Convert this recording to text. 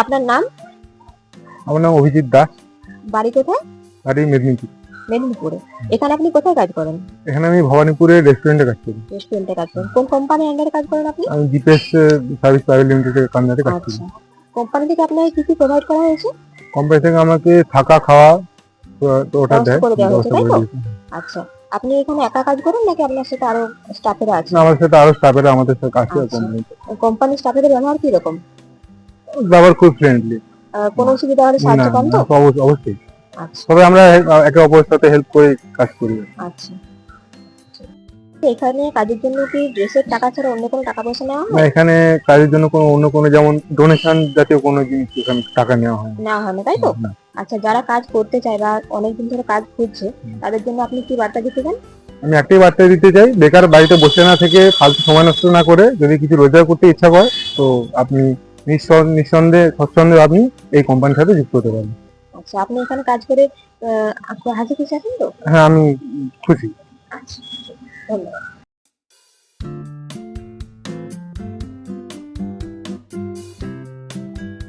আপনার নাম? আমার নাম অভিজিৎ দাস। বাড়ি কোথায়? বাড়ি মেদিনীপুর। মেদিনীপুরে। এখানে আপনি কোথায় কাজ করেন? এখানে আমি ভবানীপুরে রেস্টুরেন্টে কাজ করি। রেস্টুরেন্টে কাজ করেন। কোন কোম্পানির আন্ডারে কাজ করেন আপনি? আমি জিপিএস সার্ভিস প্রাইভেট লিমিটেডের কান্দাতে কাজ করি। আচ্ছা। কোম্পানি থেকে আপনাকে কি কি প্রোভাইড করা হয়েছে? কোম্পানি থেকে আমাকে থাকা খাওয়া ওটা দেয়। করে করে। আচ্ছা। আপনি এখানে একা কাজ করেন নাকি আপনার সাথে আরও স্টাফেরা আছে? আমার সাথে আরও স্টাফেরা আমাদের সাথে কাজ করে। আচ্ছা। কোম্পানির স্টাফেদের ব্যবহার কি রকম ব্যবহার খুব ফ্রেন্ডলি কোনো অসুবিধা হলে সাহায্য পান তো? অবশ্যই আচ্ছা। তবে আমরা একে অপরের সাথে হেল্প করে কাজ করি। আচ্ছা। এখানে কাজের জন্য কি ড্রেসের টাকা ছাড়া অন্য কোনো টাকা পয়সা নেওয়া হয়? না এখানে কাজের জন্য কোনো অন্য কোনো যেমন ডোনেশন জাতীয় কোনো জিনিস এখানে টাকা নেওয়া হয় না। হয় না তাই তো? আচ্ছা যারা কাজ করতে চায় বা অনেকদিন ধরে কাজ খুঁজছে তাদের জন্য আপনি কি বার্তা দিতে চান? আমি একটাই বার্তা দিতে চাই বেকার বাড়িতে বসে না থেকে ফালতু সময় নষ্ট না করে যদি কিছু রোজগার করতে ইচ্ছা করে তো আপনি নিঃসন্দেহে স্বচ্ছন্দে আপনি এই কোম্পানির সাথে যুক্ত হতে পারেন। আচ্ছা আপনি এখানে কাজ করে হাসি খুশি আছেন তো? হ্যাঁ আমি খুশি। আচ্ছা ধন্যবাদ।